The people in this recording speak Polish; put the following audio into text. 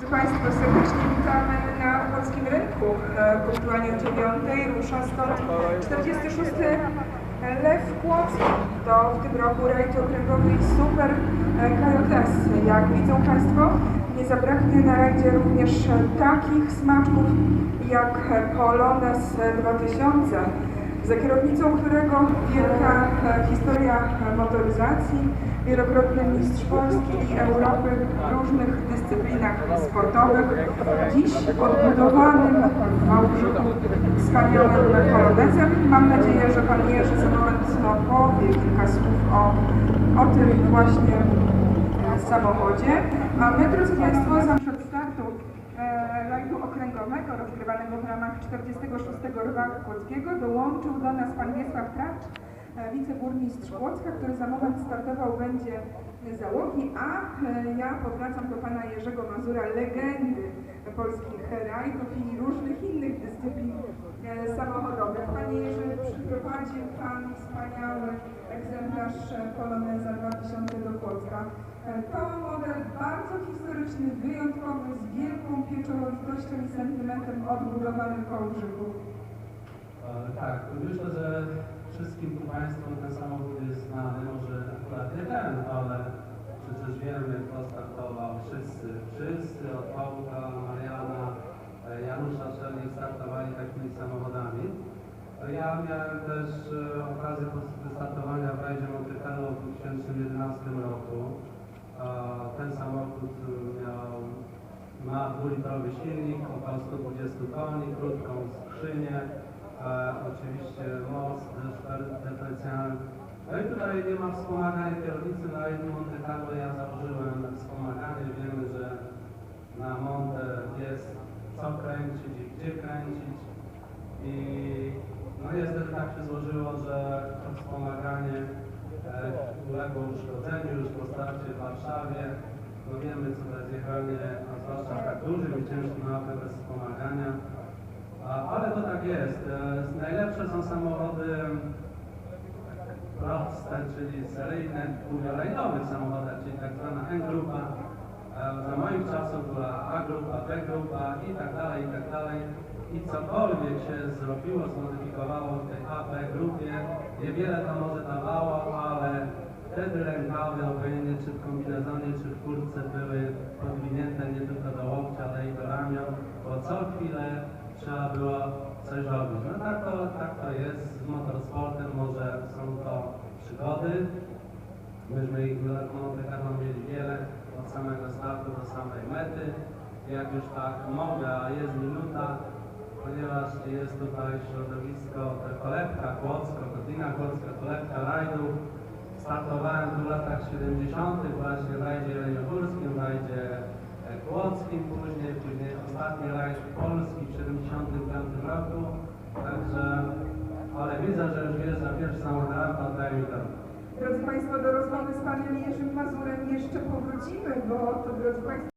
Drodzy Państwo, serdecznie witamy na polskim rynku. E, Punktualnie o 9 rusza stąd 46. Lew Kłodzki. To w tym roku rajd okręgowy super KJS. Jak widzą Państwo, nie zabraknie na rajdzie również takich smaczków jak Polones 2000 za kierownicą którego wielka e, historia e, motoryzacji, wielokrotny mistrz Polski i Europy w różnych dyscyplinach sportowych, dziś odbudowanym w Wałbrzychu wspaniałym polonezem. Mam nadzieję, że Pan Jerzy za moment powie kilka słów o, o tym właśnie e, samochodzie. A drodzy Państwo, za przed startu rajdu okręgowego rozgrywanego w ramach 46. Rwaku Kłodzkiego dołączył do nas pan Wiesław Tracz, e, wiceburmistrz Kłodzka, który za moment startował będzie załogi, a e, ja powracam do pana Jerzego Mazura, legendy polskich rajdów i różnych innych dyscyplin e, samochodowych. Panie Jerzy, przyprowadził pan wspaniały egzemplarz e, Poloneza 2000 do Kłodzka. E, To model bardzo historyczny, wyjątkowy, z pieczołowitością i sentymentem odbudowany w Kołbrzychu. E, Tak, myślę, że wszystkim tu Państwu ten samochód jest znany, może akurat nie ten, ale przecież wiemy, kto startował, wszyscy, wszyscy od Pawła, Mariana, e, Janusza Szelnik startowali takimi samochodami. Ja miałem też e, okazję wystartowania w rajdzie Monte w 2011 roku. Ten samochód ma dwulitrowy silnik, około 120 koni, krótką skrzynię, oczywiście most dyferencjalny. No i tutaj nie ma wspomagania kierownicy na rajdzie Monte Carlo. Ja założyłem wspomaganie. Wiemy, że na Monte jest co kręcić i gdzie kręcić. I no niestety tak się złożyło, że to wspomaganie e, uległo uszkodzeniu już po starcie w Warszawie. No wiemy, co to jest jechanie, a zwłaszcza tak dużym i ciężkim autem bez wspomagania. A, ale to tak jest. E, najlepsze są samochody proste, czyli seryjne, mówię o rajdowych samochodach, czyli tak zwana N-grupa. E, Za moich czasów była A-grupa, B-grupa i tak dalej, i tak dalej. I cokolwiek się zrobiło, zmodyfikowało w tej A-B grupie, niewiele to może dawało, ale wtedy rękawy, obojętnie czy w kombinezonie, czy w kurtce były podwinięte nie tylko do łokcia, ale i do ramion, bo co chwilę trzeba było coś robić. No tak to, tak to jest z motorsportem, może są to przygody. Myśmy ich w Monte Carlo mieli wiele, od samego startu do samej mety. Jak już tak mogę, a jest minuta, ponieważ jest tutaj środowisko, kolebka Kłodzko, godzina Kłodzka, kolebka rajdów. Startowałem tu w latach 70. właśnie w rajdzie jeleniogórskim, w rajdzie e, kłodzkim później, później ostatni rajd polski w 75 roku. Także, ale widzę, że już jest za pierwszy samochód, oddaję mi drogę. Drodzy Państwo, do rozmowy z panem Jerzym Mazurem jeszcze powrócimy, bo to, drodzy Państwo,